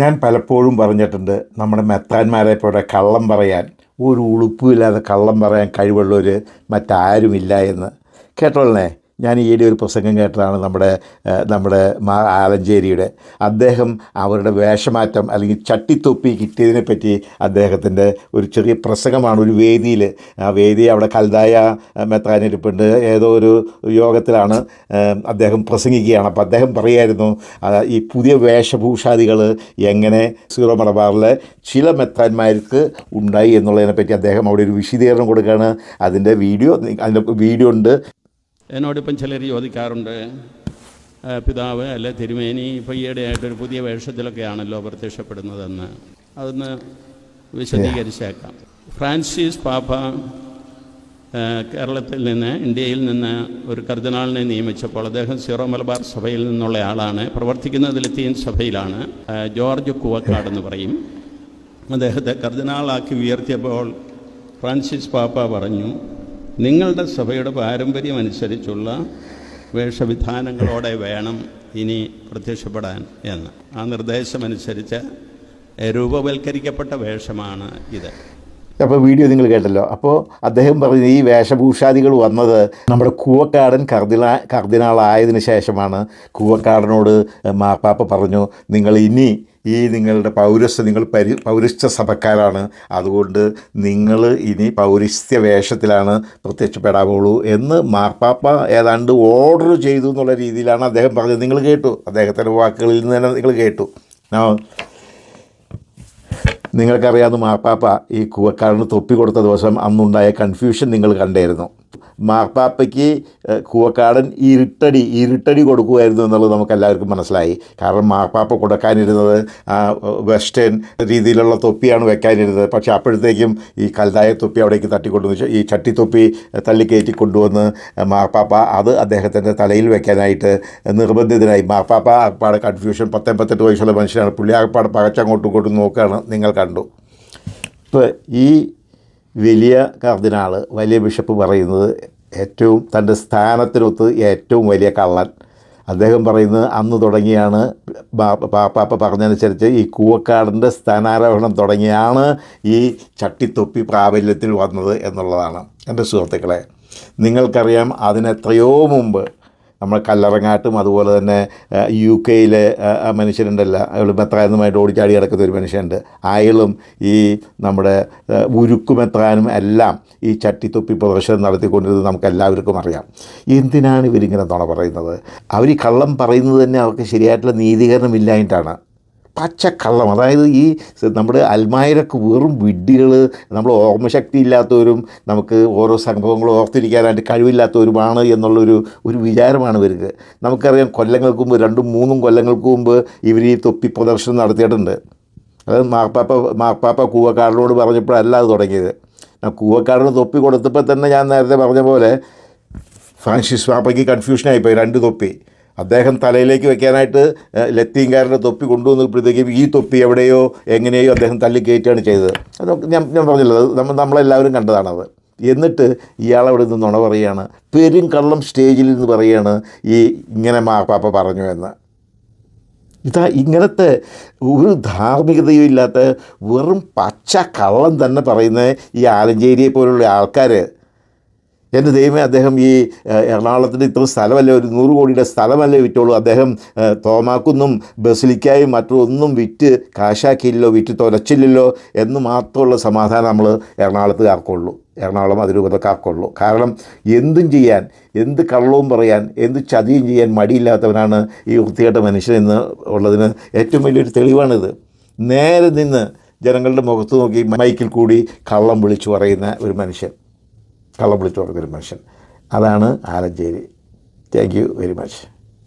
ഞാൻ പലപ്പോഴും പറഞ്ഞിട്ടുണ്ട് നമ്മുടെ മെത്താന്മാരെ പോലെ കള്ളം പറയാൻ ഒരു ഉളുപ്പുമില്ലാതെ കള്ളം പറയാൻ കഴിവുള്ളവർ മറ്റാരുമില്ല എന്ന്. കേട്ടോളേ ഞാൻ ഈയിടെ ഒരു പ്രസംഗം കേട്ടതാണ് നമ്മുടെ നമ്മുടെ മാ ആലഞ്ചേരിയുടെ. അദ്ദേഹം അവരുടെ വേഷമാറ്റം അല്ലെങ്കിൽ ചട്ടിത്തൊപ്പി കിട്ടിയതിനെ പറ്റി അദ്ദേഹത്തിന്റെ ഒരു ചെറിയ പ്രസംഗമാണ് ഒരു വേദിയിൽ. ആ വേദി അവിടെ കൽതായ മെത്താനിരിപ്പുണ്ട് ഏതോ ഒരു യോഗത്തിലാണ് അദ്ദേഹം പ്രസംഗിക്കുകയാണ്. അപ്പോൾ അദ്ദേഹം പറയായിരുന്നു ഈ പുതിയ വേഷഭൂഷാദികൾ എങ്ങനെ സീറോ മലബാറിലെ ചില മെത്താന്മാർക്ക് ഉണ്ടായി എന്നുള്ളതിനെ പറ്റി അദ്ദേഹം അവിടെ ഒരു വിശദീകരണം കൊടുക്കുകയാണ്. അതിന്റെ വീഡിയോ അതിന്റെ വീഡിയോ ഉണ്ട്. എന്നോടിപ്പം ചിലർ ചോദിക്കാറുണ്ട് "ആ, പിതാവ് അല്ലെ തിരുമേനി ഇപ്പോൾ ഈയിടെയായിട്ടൊരു പുതിയ വേഷത്തിലൊക്കെയാണല്ലോ പ്രത്യക്ഷപ്പെടുന്നതെന്ന്. അതൊന്ന് വിശദീകരിച്ചേക്കാം. ഫ്രാൻസിസ് പാപ്പ കേരളത്തിൽ നിന്ന് ഇന്ത്യയിൽ നിന്ന് ഒരു കർദിനാളിനെ നിയമിച്ചപ്പോൾ അദ്ദേഹം സിറോ മലബാർ സഭയിൽ നിന്നുള്ള ആളാണ്. പ്രവർത്തിക്കുന്നത് ലത്തീൻ സഭയിലാണ്. ജോർജ് കുവക്കാട് എന്ന് പറയും. അദ്ദേഹത്തെ കർദിനാളാക്കി ഉയർത്തിയപ്പോൾ ഫ്രാൻസിസ് പാപ്പ പറഞ്ഞു നിങ്ങളുടെ സഭയുടെ പാരമ്പര്യം അനുസരിച്ചുള്ള വേഷവിധാനങ്ങളോടെ വേണം ഇനി പ്രത്യക്ഷപ്പെടാൻ എന്ന്. ആ നിർദ്ദേശമനുസരിച്ച് രൂപവൽക്കരിക്കപ്പെട്ട വേഷമാണ് ഇത്. അപ്പോൾ വീഡിയോ നിങ്ങൾ കേട്ടല്ലോ. അപ്പോൾ അദ്ദേഹം പറഞ്ഞു ഈ വേഷഭൂഷാദികൾ വന്നത് നമ്മുടെ കൂവക്കാടൻ കർദിനാ കർദിനാളായതിനു ശേഷമാണ്. കൂവക്കാടനോട് മാർപ്പാപ്പ പറഞ്ഞു നിങ്ങൾ ഇനി ഈ നിങ്ങളുടെ പൗരസ്ത്യ നിങ്ങൾ പരി പൗരസ്ത്യ സഭക്കാരാണ്. അതുകൊണ്ട് നിങ്ങൾ ഇനി പൗരസ്ത്യ വേഷത്തിലാണ് പ്രത്യക്ഷപ്പെടാവുള്ളൂ. എന്ന് മാർപ്പാപ്പ ഏതാണ്ട് ഓർഡർ ചെയ്തു എന്നുള്ള രീതിയിലാണ് അദ്ദേഹം പറഞ്ഞത്. നിങ്ങൾ കേട്ടു. അദ്ദേഹത്തിന്റെ വാക്കുകളിൽ നിന്ന് തന്നെ നിങ്ങൾ കേട്ടു. നിങ്ങൾക്കറിയാവുന്ന മാർപ്പാപ്പ ഈ കൂവക്കാരന് തൊപ്പി കൊടുത്ത ദിവസം അന്നുണ്ടായ കൺഫ്യൂഷൻ നിങ്ങൾ കണ്ടായിരുന്നു. മാർപ്പാപ്പയ്ക്ക് കൂവക്കാടൻ ഇരുട്ടടി ഇരുട്ടടി കൊടുക്കുമായിരുന്നു എന്നുള്ളത് നമുക്ക് എല്ലാവർക്കും മനസ്സിലായി. കാരണം മാർപ്പാപ്പ കൊടുക്കാനിരുന്നത് വെസ്റ്റേൺ രീതിയിലുള്ള തൊപ്പിയാണ് വെക്കാനിരുന്നത്. പക്ഷേ അപ്പോഴത്തേക്കും ഈ കൽതായ തൊപ്പി അവിടേക്ക് തട്ടിക്കൊണ്ടുവന്ന്. ഈ ചട്ടിത്തൊപ്പി തള്ളിക്കയറ്റി കൊണ്ടുവന്ന് മാർപ്പാപ്പ അത് അദ്ദേഹത്തിന്റെ തലയിൽ വെക്കാനായിട്ട് നിർബന്ധിതനായി. മാർപ്പാപ്പ ആകപ്പാട് കൺഫ്യൂഷൻ പത്തൊമ്പത്തെട്ട് വയസ്സുള്ള മനുഷ്യനാണ്. പുള്ളി ആകപ്പാട് പകച്ചങ്ങോട്ടും ഇങ്ങോട്ടും നോക്കുകയാണ്. നിങ്ങൾ കണ്ടു. ഇപ്പോൾ ഈ വലിയ കർദിനാൾ വലിയ ബിഷപ്പ് പറയുന്നത് ഏറ്റവും തന്റെ സ്ഥാനത്തിനൊത്ത് ഏറ്റവും വലിയ കള്ളൻ. അദ്ദേഹം പറയുന്നത് അന്ന് തുടങ്ങിയാണ് പാപ്പാപ്പ പറഞ്ഞതനുസരിച്ച് ഈ കൂവക്കാടിന്റെ സ്ഥാനാരോഹണം തുടങ്ങിയാണ് ഈ ചട്ടിത്തൊപ്പി പ്രാബല്യത്തിൽ വന്നത് എന്നുള്ളതാണ്. എന്റെ സുഹൃത്തുക്കളെ നിങ്ങൾക്കറിയാം അതിനെത്രയോ മുമ്പ് നമ്മൾ കല്ലറങ്ങാട്ടും അതുപോലെ തന്നെ യു കെയിലെ മനുഷ്യരുണ്ടല്ല. അയാൾ മെത്രാനുമായിട്ട് ഓടിച്ചാടി കിടക്കുന്ന ഒരു മനുഷ്യനുണ്ട്. അയാളും ഈ നമ്മുടെ ഉരുക്കു മെത്രാനും എല്ലാം ഈ ചട്ടിത്തൊപ്പി പ്രദർശനം നടത്തിക്കൊണ്ടിരുന്നത് നമുക്ക് എല്ലാവർക്കും അറിയാം. എന്തിനാണ് ഇവരിങ്ങനെ തുണ പറയുന്നത്? അവർ ഈ കള്ളം പറയുന്നത് തന്നെ അവർക്ക് ശരിയായിട്ടുള്ള നീതീകരണം ഇല്ലായിട്ടാണ് പച്ചക്കള്ളം. അതായത് ഈ നമ്മുടെ അൽമായരൊക്കെ വെറും വിഡ്ഢികൾ നമ്മൾ ഓർമ്മശക്തി ഇല്ലാത്തവരും നമുക്ക് ഓരോ സംഭവങ്ങളും ഓർത്തിരിക്കാനായിട്ട് കഴിവില്ലാത്തവരുമാണ് എന്നുള്ളൊരു ഒരു വിചാരമാണ് ഇവർക്ക് നമുക്കറിയാം കൊല്ലങ്ങൾക്ക് മുമ്പ് രണ്ടും മൂന്നും കൊല്ലങ്ങൾക്ക് മുമ്പ് ഇവർ ഈ തൊപ്പി പ്രദർശനം നടത്തിയിട്ടുണ്ട്. അത് മാർപ്പാപ്പ മാർപ്പാപ്പ കൂവക്കാടിനോട് പറഞ്ഞപ്പോഴല്ല അത് തുടങ്ങിയത്. കൂവക്കാടിന് തൊപ്പി കൊടുത്തപ്പോൾ തന്നെ ഞാൻ നേരത്തെ പറഞ്ഞ പോലെ ഫ്രാൻസിസ് പാപ്പയ്ക്ക് കൺഫ്യൂഷനായിപ്പോയി രണ്ട് തൊപ്പി. അദ്ദേഹം തലയിലേക്ക് വെക്കാനായിട്ട് ലത്തീങ്കാരന്റെ തൊപ്പി കൊണ്ടുവന്നപ്പോഴത്തേക്കും ഈ തൊപ്പി എവിടെയോ എങ്ങനെയോ അദ്ദേഹം തള്ളി കയറ്റുകയാണ് ചെയ്തത്. അത് ഞാൻ ഞാൻ പറഞ്ഞില്ലത് നമ്മൾ നമ്മളെല്ലാവരും കണ്ടതാണത്. എന്നിട്ട് ഇയാളവിടെ നിന്ന് നുണ പറയുകയാണ് പെരും കള്ളം സ്റ്റേജിൽ നിന്ന് പറയുകയാണ് ഈ ഇങ്ങനെ മാപ്പാപ്പ പറഞ്ഞു എന്ന്. ഇതാ ഇങ്ങനത്തെ ഒരു ധാർമ്മികതയും ഇല്ലാത്ത വെറും പച്ച കള്ളം തന്നെ പറയുന്ന ഈ ആലഞ്ചേരിയെ പോലുള്ള ആൾക്കാർ എന്റെ ദൈവമേ അദ്ദേഹം ഈ എറണാകുളത്തിന്റെ ഇത്ര സ്ഥലമല്ലേ ഒരു നൂറ് കോടിയുടെ സ്ഥലമല്ലേ വിറ്റുള്ളൂ അദ്ദേഹം തോമാക്കുന്നും ബസിലിക്കായും മറ്റൊന്നും വിറ്റ് കാശാക്കിയില്ലല്ലോ വിറ്റ് തൊലച്ചില്ലല്ലോ എന്ന് മാത്രമുള്ള സമാധാനം നമ്മൾ എറണാകുളത്ത് എറണാകുളത്തുകാർക്കുള്ളൂ. എറണാകുളം അതിരൂപതക്കാർക്കുള്ളൂ. കാരണം എന്തും ചെയ്യാൻ എന്ത് കള്ളവും പറയാൻ എന്ത് ചതിയും ചെയ്യാൻ മടിയില്ലാത്തവനാണ് ഈ വൃത്തികെട്ട മനുഷ്യൻ എന്ന് ഉള്ളതിന് ഏറ്റവും വലിയൊരു തെളിവാണിത്. നേരെ നിന്ന് ജനങ്ങളുടെ മുഖത്ത് നോക്കി മൈക്കിൽ കൂടി കള്ളം വിളിച്ചു പറയുന്ന ഒരു മനുഷ്യൻ. കള്ളം വിളിച്ചു ഒരു മനുഷ്യൻ. അതാണ് Alencherry. Thank you very much